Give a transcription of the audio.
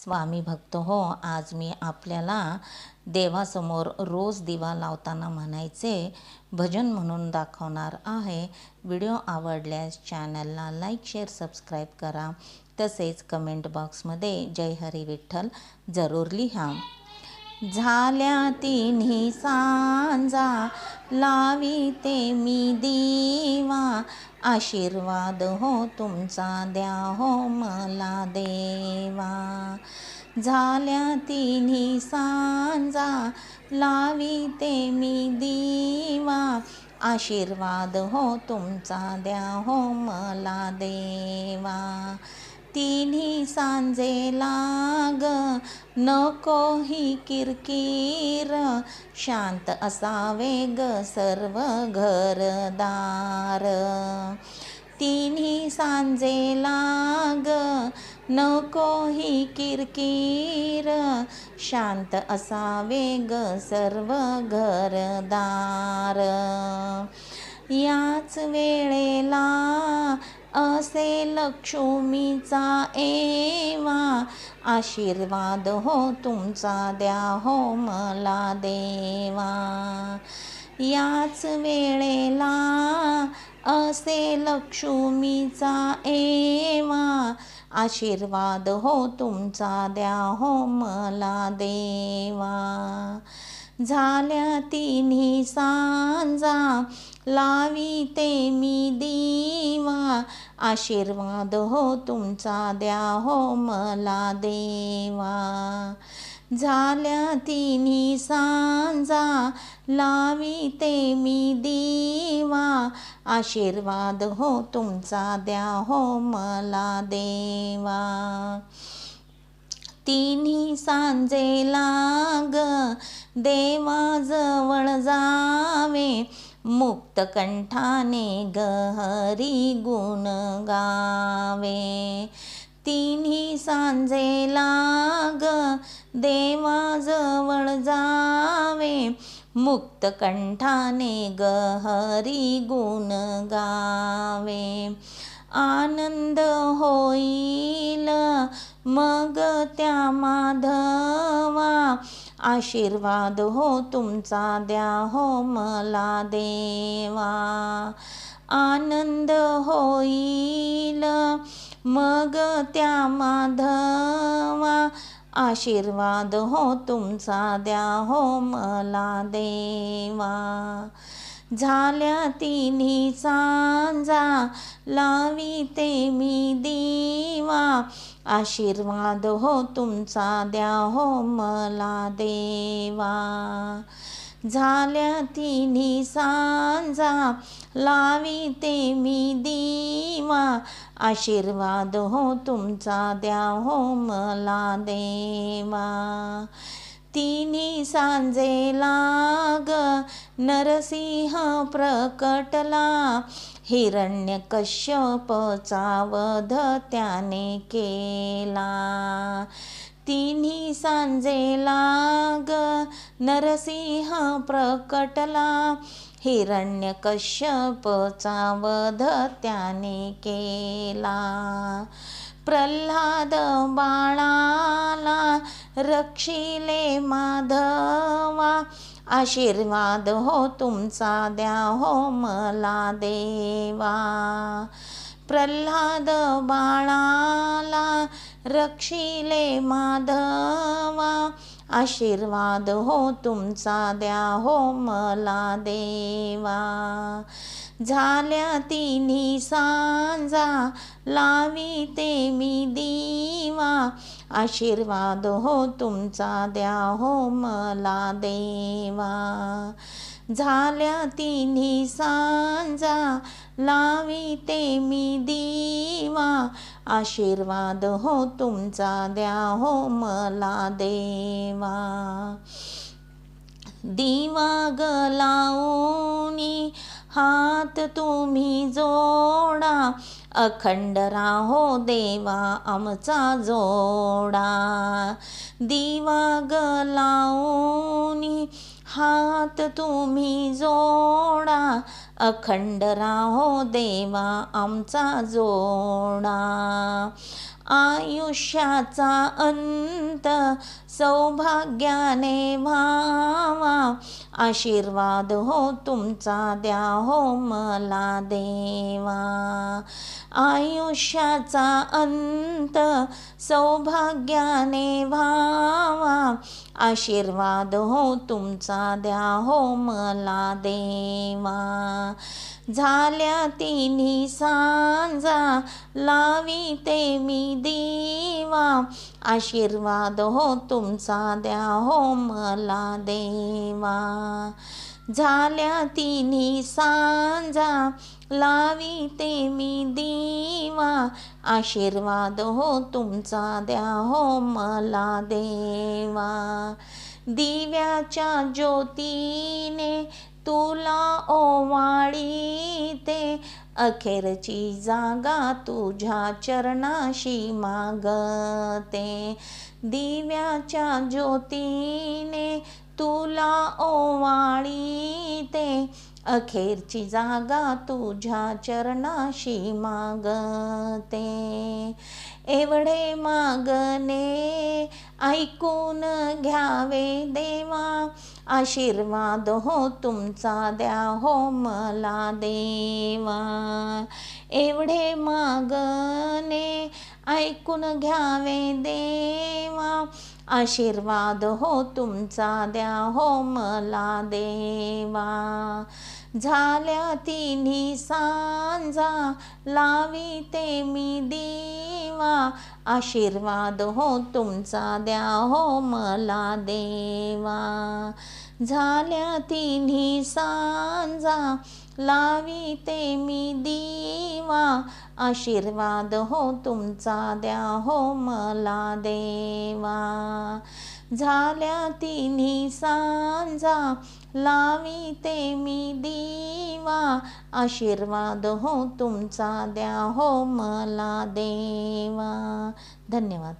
स्वामी भक्त हो आज मी आपल्याला देवासमोर रोज दिवा लावताना म्हणायचे भजन म्हणून दाखवणार आहे. व्हिडिओ आवडल्यास चॅनलला लाईक शेअर सबस्क्राईब करा. तसेच कमेंट बॉक्समध्ये जय हरी विठ्ठल जरूर लिहा. झाल्या तिन्ही सांजा. लावी ते मी दिवा. आशीर्वाद हो तुमचा द्या हो मला देवा. झाल्या तिन्ही सांजा. लावी ते मी दिवा. आशीर्वाद हो तुमचा द्या हो मला देवा. तिन्ही सांजे लाग नको ही किरकिर. शांत असावे ग सर्व घरदार. तिन्ही सांजे लाग नको ही किरकिर. शांत असावे ग सर्व घरदार. याच वेळेला असे लक्ष्मीचा एवा. आशीर्वाद हो तुमचा द्या हो मला देवा. याच वेळेला असे लक्ष्मीचा एवा. आशीर्वाद हो तुमचा द्या हो मला देवा. झाल्या तिन्ही सांजा लावी ते मी दिवा. आशीर्वाद हो तुमचा द्या हो मला देवा. झाल्या तिन्ही सांजा लावी ते मी दिवा. आशीर्वाद हो तुमचा द्या हो मला देवा. तिन्ही सांजे लाग देवाजवळ जावे. मुक्त कंठाने गहरी गुण गावे. तिन्ही सांजे लाग देवाजवळ जावे. मुक्त कंठाने गहरी गुण गावे. आनंद होईल मग त्या माधवा आशीर्वाद हो तुमचा द्या हो मला देवा. आनंद होईल मग त्या माधवा. आशीर्वाद हो तुमचा द्या हो मला देवा. झाल्या तिन्ही सांजा लावी ते मी दी आशीर्वाद हो तुमचा द्या हो मला देवा. झाल्या तिन्ही सांजा लावी ते मी दिवा. आशीर्वाद हो तुमचा द्या हो मला देवा. तिन्ही सांजे लाग नरसिंह प्रकटला. हिरण्यकश्यपचा वध त्याने केला. तिन्ही सांजे लाग नरसिंह प्रकटला. हिरण्यकश्यपचा वध त्याने केला. प्रल्हाद बाळाला रक्षिले माधवा आशीर्वाद हो तुमचा द्या हो मला देवा. प्रल्हाद बाळाला रक्षिले माधवा आशीर्वाद हो तुमचा द्या हो मला देवा. झाल्या तिन्ही सांजा लावीते मी दिवा. आशीर्वाद हो तुमचा द्या हो मला देवा. झाल्या तिन्ही सांजा लावीते मी दिवा. आशीर्वाद हो तुमचा द्या हो मला देवा. दिवा गलाऊनी हात तुम्ही जोडा. अखंड राहो देवा आमचा जोडा. दिवा गलावनी हात तुम्ही जोडा. अखंड राहो देवा आमचा जोडा. आयुष्याचा अंत सौभाग्याने व्हावा. आशीर्वाद हो तुमचा द्या हो मला देवा. आयुष्याचा अंत सौभाग्याने व्हावा. आशीर्वाद हो तुमचा द्या हो मला देवा. झाल्या तिन्ही सांजा लावी ते मी देवा. आशीर्वाद हो तुमचा द्या हो मला देवा. झाल्या तिन्ही सांजा लावी ते मी देवा. आशीर्वाद हो तुमचा द्या हो मला देवा. दिव्याच्या ज्योतीने तुला ओवाळीते. अखेरची जागा तुझ्या चरणाशी मागते. दिव्याच्या ज्योतीने तुला ओवाळीते. अखेरची जागा तुझ्या चरणाशी मागते. एवढे मागणे ऐकून घ्यावे देवा. आशीर्वाद हो तुमचा द्या हो मला देवा. एवढे मागणे ऐकून घ्यावे देवा. आशीर्वाद हो तुमचा द्या हो मला देवा. झाल्या तिन्ही सांजा लावी ते मी देवा. आशीर्वाद हो तुमचा द्या हो मला देवा. झाल्या तिन्ही सांजा लावीते मी देवा आशीर्वाद हो तुमचा द्या हो मला देवा. झाल्या तिन्ही सांजा लावीते मी देवा आशीर्वाद हो तुमचा द्या हो मला देवा. धन्यवाद.